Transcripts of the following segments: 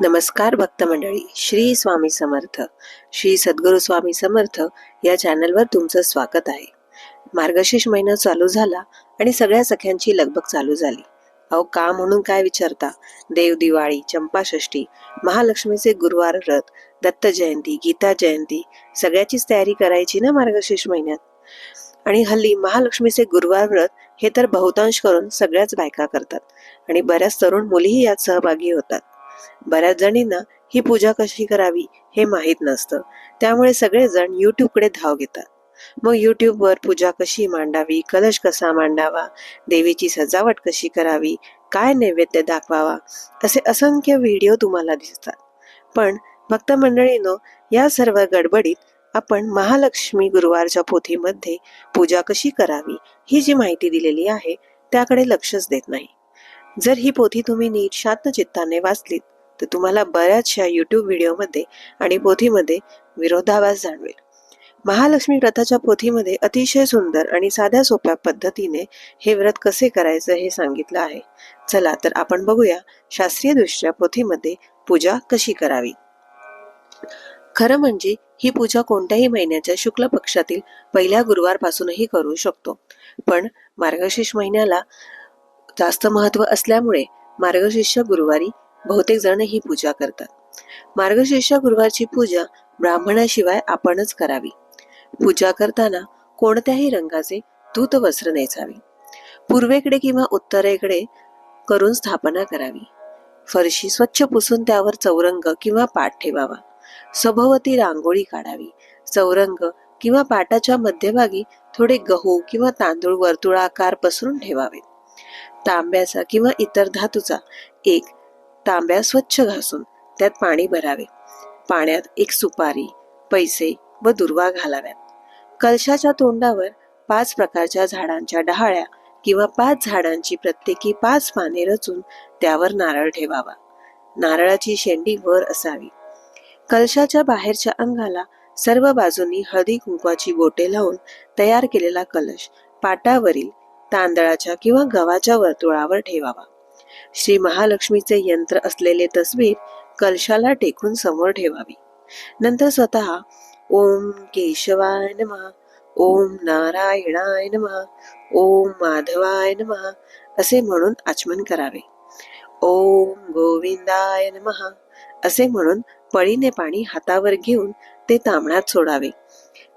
नमस्कार भक्त मंडळी श्री स्वामी समर्थ. श्री सद्गुरू स्वामी समर्थ या चॅनलवर तुमचं स्वागत आहे. मार्गशीर्ष महिना चालू झाला आणि सगळ्या सख्यांची लगबग चालू झाली. अहो का म्हणून काय विचारता? देव दिवाळी चंपाषष्ठी महालक्ष्मीचे गुरुवार व्रत दत्त जयंती गीता जयंती सगळ्याचीच तयारी करायची ना मार्गशीर्ष महिन्यात? आणि हल्ली महालक्ष्मीचे गुरुवार व्रत हे तर बहुतांश करून सगळ्याच बायका करतात. आणि बऱ्याच तरुण मुलीही यात सहभागी होतात. बऱ्याच जणींना ही पूजा कशी करावी हे माहीत नसतं. त्यामुळे सगळेजण यूट्यूबकडे धाव घेतात. मग यूट्यूबवर पूजा कशी मांडावी कलश कसा मांडावा देवीची सजावट कशी करावी काय नैवेद्य दाखवावा असे असंख्य व्हिडिओ तुम्हाला दिसतात. पण भक्त मंडळीनो या सर्व गडबडीत आपण महालक्ष्मी गुरुवारच्या पोथीमध्ये पूजा कशी करावी ही जी माहिती दिलेली आहे त्याकडे लक्षच देत नाही. जर ही पोथी तुम्ही नीट शांत चित्ताने वाचलीत तर तुम्हाला बऱ्याचशा यूट्यूब व्हिडिओमध्ये आणि पोथीमध्ये विरोधाभास जाणवेल. महालक्ष्मी व्रताच्या पोथीमध्ये अतिशय सुंदर आणि साध्या सोप्या पद्धतीने हे व्रत कसे करायचं हे सांगितलं आहे. चला तर आपण बघूया शास्त्रीय दृष्ट्या पोथीमध्ये पूजा कशी करावी. खरं म्हणजे ही पूजा कोणत्याही महिन्याच्या शुक्ल पक्षातील पहिल्या गुरुवारपासूनही करू शकतो. पण मार्गशीर्ष महिन्याला जास्त महत्त्व असल्यामुळे मार्गशीर्ष गुरुवारी बहुतेक जण ही पूजा करतात. मार्गशीर्ष गुरुवारची पूजा ब्राह्मणाशिवाय आपणच करावी. पूजा करताना कोणत्याही रंगाचे तूत वस्त्र नेसावे पूर्वेकडे किंवा उत्तरेकडे करून स्थापना करावी. फरशी स्वच्छ पुसून त्यावर चौरंग किंवा पाठ ठेवावा. सभोवती रांगोळी काढावी. चौरंग किंवा पाटाच्या मध्यभागी थोडे गहू किंवा तांदूळ वर्तुळाकार पसरून ठेवावे तांब्याचा किंवा इतर धातूचा एक तांब्या स्वच्छ घासून त्यात पाणी भरावे. पाण्यात एक सुपारी पैसे व दुर्वा घालाव्यात. कलशाच्या तोंडावर पाच प्रकारच्या झाडांच्या डहाळ्या किंवा पाच झाडांची प्रत्येकी पाच पाने रचून त्यावर नारळ ठेवावा. नारळाची शेंडी वर असावी. कलशाच्या बाहेरच्या अंगाला सर्व बाजूंनी हळदी कुंकवाची बोटे लावून तयार केलेला कलश पाटावरील तांदळाच्या किंवा गव्हाच्या वर्तुळावर ठेवावा. श्री महालक्ष्मीचे यंत्र असलेले तस्वीर कलशाला टेकून समोर ठेवावी. नंतर स्वतः ओम केशवाय नमः ओम नारायणाय नमः ओम माधवाय नमः असे म्हणून आचमन करावे. ओम गोविंदाय नमः असे म्हणून पळीने पाणी हातावर घेऊन ते तांबणात सोडावे.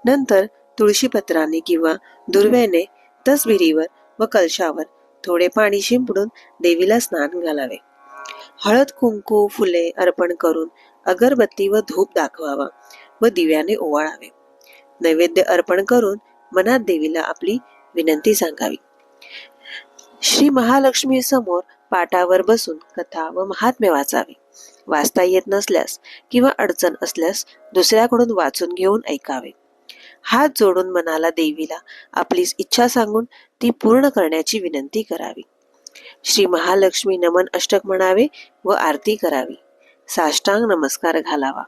नंतर तुळशीपत्राने किंवा दुर्व्याने तसबिरीवर व कलशावर थोडे पाणी शिंपडून देवीला स्नान घालावे. हळद कुंकू फुले अर्पण करून अगरबत्ती व धूप दाखवावा व दिव्याने ओवाळावे. नैवेद्य अर्पण करून मनात देवीला आपली विनंती सांगावी. श्री महालक्ष्मी समोर पाटावर बसून कथा व महात्म्य वाचावे. वाचता येत नसल्यास किंवा अडचण असल्यास दुसऱ्याकडून वाचून घेऊन ऐकावे. हात जोडून मनाला देवीला आपली इच्छा सांगून ती पूर्ण करण्याची विनंती करावी. श्री महालक्ष्मी नमन अष्टक म्हणावे व आरती करावी. साष्टांग नमस्कार घालावा.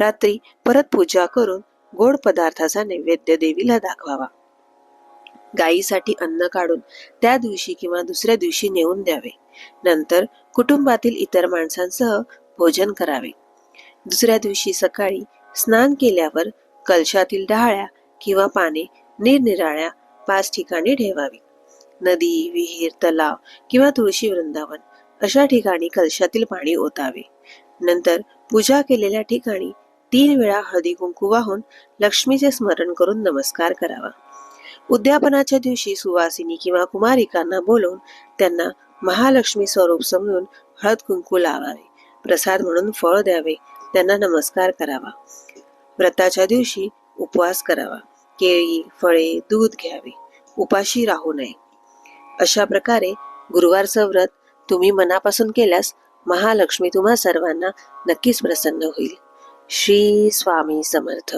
रात्री परत पूजा करून गोड पदार्थाचा नैवेद्य देवीला दाखवावा. गायीसाठी अन्न काढून त्या दिवशी किंवा दुसऱ्या दिवशी नेऊन द्यावे. नंतर कुटुंबातील इतर माणसांसह भोजन करावे. दुसऱ्या दिवशी सकाळी स्नान केल्यावर कलशातील डहाळ्या किंवा पाने निरनिराळ्या पाच ठिकाणी ठेवावी. नदी विहीर तलाव किंवा तुळशी वृंदावन अशा ठिकाणी कलशातील पाणी ओतावे. नंतर पूजा केलेल्या ठिकाणी तीन वेळा हळदी कुंकू वाहून लक्ष्मीचे स्मरण करून नमस्कार करावा. उद्यापनाच्या दिवशी सुवासिनी किंवा कुमारिकांना बोलवून त्यांना महालक्ष्मी स्वरूप समजून हळद कुंकू लावावे. प्रसाद म्हणून फळ द्यावे. त्यांना नमस्कार करावा. व्रताच्या दिवशी उपवास करावा. केळी फळे दूध घ्यावे. उपाशी राहू नये. अशा प्रकारे गुरुवारचं व्रत तुम्ही मनापासून केल्यास महालक्ष्मी तुम्हा सर्वांना नक्कीच प्रसन्न होईल. श्री स्वामी समर्थ.